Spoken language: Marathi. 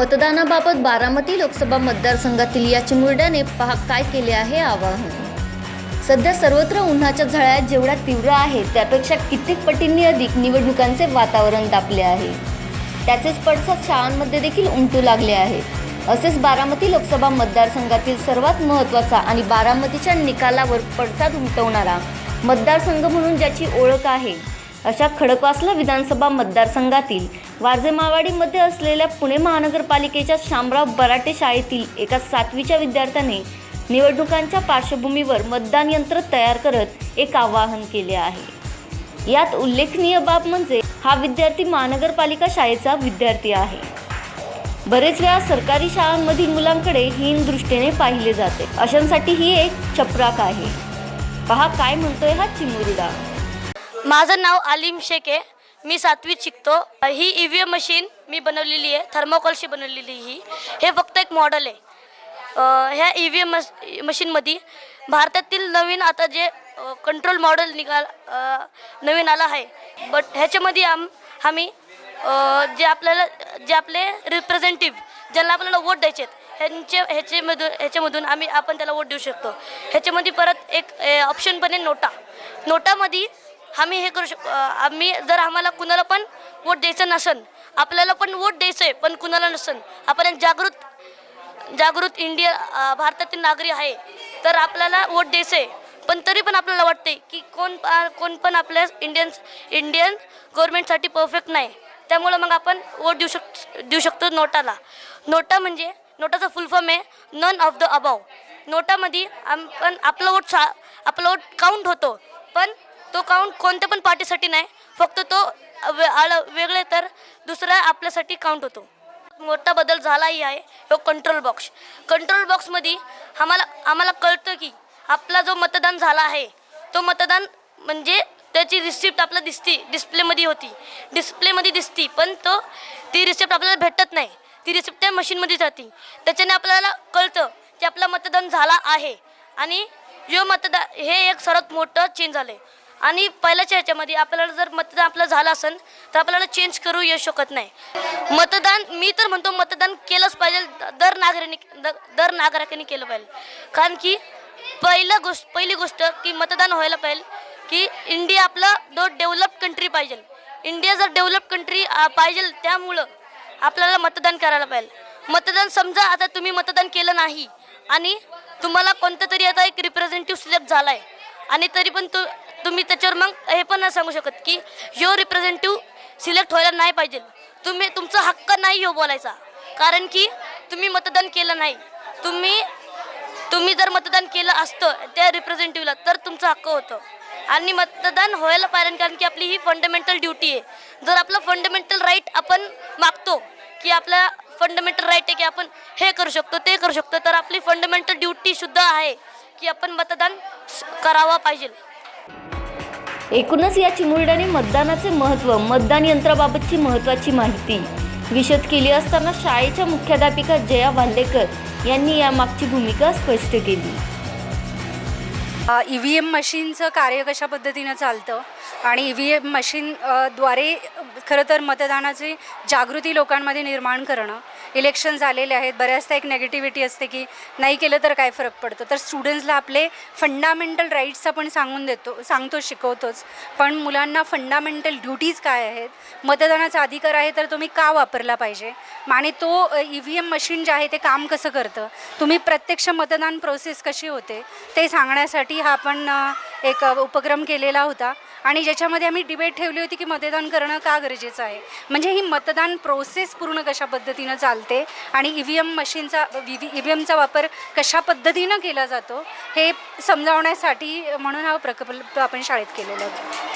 मतदानाबाबत बारामती लोकसभा मतदारसंघातील या चिमुरड्याने पहा काय केले आहे आवाहन. सध्या सर्वत्र उन्हाच्या झळा जेवढ्या तीव्र आहेत त्यापेक्षा कित्येक पटींनी अधिक निवडणुकांचे वातावरण तापले आहे. त्याचेच पडसाद शाळांमध्ये देखील उमटू लागले आहेत असेच बारामती लोकसभा मतदारसंघातील सर्वात महत्त्वाचा आणि बारामतीच्या निकालावर पडसाद उमटवणारा मतदारसंघ म्हणून ज्याची ओळख आहे अशा खडकवासला विधानसभा मतदारसंघातील वारजे मावाडीमध्ये असलेल्या पुणे महानगरपालिकेच्या शामराव बराटे शाळेतील एका सातवीच्या विद्यार्थ्याने निवडणुकांच्या पार्श्वभूमीवर मतदान यंत्र तयार करत एक आवाहन केले आहे. यात उल्लेखनीय बाब म्हणजे हा विद्यार्थी महानगरपालिका शाळेचा विद्यार्थी आहे. बरेच वेळा सरकारी शाळांमधील मुलांकडे हीन दृष्टीने पाहिले जाते. अशांसाठी ही एक चपराक आहे. पहा काय म्हणतोय हा चिमुरडा. माझं नाव आलिम शेख आहे मी सातवीत शिकतो. ही ई व्ही एम मशीन मी बनवलेली आहे. थर्मोकॉलशी बनवलेली ही. हे फक्त एक मॉडल आहे. ह्या ई व्ही एम मस मशीनमध्ये भारतातील नवीन आता जे कंट्रोल मॉडेल निघाल नवीन आला आहे. बट ह्याच्यामध्ये आम आम्ही जे आपल्याला जे आपले रिप्रेझेंटेटिव्ह ज्यांना आपल्याला वोट द्यायचे आहेत ह्यांच्या ह्याच्यामधून ह्याच्यामधून आम्ही आपण त्याला वोट देऊ शकतो. ह्याच्यामध्ये परत एक ऑप्शन पण आहे नोटा. नोटामध्ये आम्ही हे करू शक आम्ही जर आम्हाला कुणाला पण वोट द्यायचं नसन आपल्याला पण वोट द्यायचं आहे पण कुणाला नसन आपण एक जागृत जागृत इंडिया भारतातील नागरिक आहे तर आपल्याला वोट द्यायचं आहे पण तरी पण आपल्याला वाटते की कोण कोण पण आपल्या इंडियन इंडियन गव्हर्मेंटसाठी परफेक्ट नाही. त्यामुळं मग आपण वोट देऊ शक देऊ शकतो नोटाला. नोटा म्हणजे नोटाचा फुल फॉर्म आहे नन ऑफ द अबाव नोटामध्ये आपण आपलं वोट सा आपलं वोट काउंट होतो पण तो काउंट कोणत्या पण पार्टीसाठी नाही फक्त तो वे वेगळे तर दुसरा आपल्यासाठी काउंट होतो. मोठा बदल झालाही आहे तो कंट्रोल बॉक्स कंट्रोल बॉक्समध्ये आम्हाला आम्हाला कळतं की आपला जो मतदान झाला आहे तो मतदान म्हणजे त्याची रिसिप्ट आपल्याला दिसती डिस्प्लेमध्ये होती. डिस्प्लेमध्ये दिसती पण तो ती रिसिप्ट आपल्याला भेटत नाही. ती रिसिप्ट त्या मशीनमध्ये जाते. त्याच्याने आपल्याला कळतं की आपला मतदान झाला आहे. आणि जो मतदान हे एक सर्वात मोठं चेंज झालं आहे आणि पहिल्याच्या ह्याच्यामध्ये आपल्याला जर मतदान आपलं झालं असेल तर आपल्याला चेंज करू येऊ शकत नाही. मतदान मी तर म्हणतो मतदान केलंच पाहिजे दर नागरिकांनी द- दर नागरिकांनी केलं पाहिजे. कारण की पहिलं गोष्ट पहिली गोष्ट की मतदान व्हायला पाहिजे की इंडिया आपलं दो डेव्हलप कंट्री पाहिजे. इंडिया जर डेव्हलप कंट्री पाहिजे त्यामुळं आपल्याला मतदान करायला पाहिजे. मतदान समजा आता तुम्ही मतदान केलं नाही आणि तुम्हाला कोणतं तरी आता एक रिप्रेझेंटेटिव्ह सिलेक्ट झाला आहे आणि तरी पण तू तुम्ही त्याच्यावर मग हे पण नाही सांगू शकत की ह्यो रिप्रेझेंटेटिव्ह सिलेक्ट व्हायला नाही पाहिजे. तुम्ही तुमचा हक्क नाही हो बोलायचा. कारण की तुम्ही मतदान केलं नाही. तुम्ही तुम्ही जर मतदान केलं असतं त्या रिप्रेझेंटेटिव्हला तर तुमचं हक्क होतं. आणि मतदान व्हायला पाहिजे कारण की आपली ही फंडामेंटल ड्युटी आहे. जर आपलं फंडामेंटल राईट आपण मागतो की आपला फंडामेंटल राईट आहे की आपण हे करू शकतो ते करू शकतो तर आपली फंडामेंटल ड्युटीसुद्धा आहे की आपण मतदान करावं करावा पाहिजे. एकूणच या चिमुरड्याने मतदानाचे महत्त्व मतदान यंत्राबाबतची महत्त्वाची माहिती. विशद केली असताना शाळेच्या मुख्याध्यापिका जया वाल्लेकर यांनी यामागची भूमिका स्पष्ट केली. ई व्ही एम मशीनचं कार्य कशा पद्धतीनं चालतं? आणि ई व्ही एम मशीन द्वारे खरं तर मतदानाची जागृती लोकांमध्ये निर्माण करणं. इलेक्शन झालेले आहेत. बऱ्याचदा एक नेगेटिव्हिटी असते की नाही केलं तर काय फरक पडतो? तर स्टुडंट्सला आपले फंडामेंटल राईट्स आपण सांगून देतो सांगतो शिकवतोच. पण मुलांना फंडामेंटल ड्युटीज काय आहेत? मतदानाचा अधिकार आहे तर तुम्ही का वापरला पाहिजे? आणि तो ई व्ही एम मशीन जे आहे ते काम कसं करतं? तुम्ही प्रत्यक्ष मतदान प्रोसेस कशी होते? ते सांगण्यासाठी हा आपण एक उपक्रम केलेला होता. आणि ज्याच्यामध्ये आम्ही डिबेट ठेवली होती की मतदान करणं का गरजेचं आहे? म्हणजे ही मतदान प्रोसेस पूर्ण कशा पद्धतीनं चालते आणि ई व्ही एम मशीनचा ई व्ही एमचा वापर कशा पद्धतीनं केला जातो हे समजावण्यासाठी म्हणून हा प्रकल्प आपण शाळेत केलेला होता.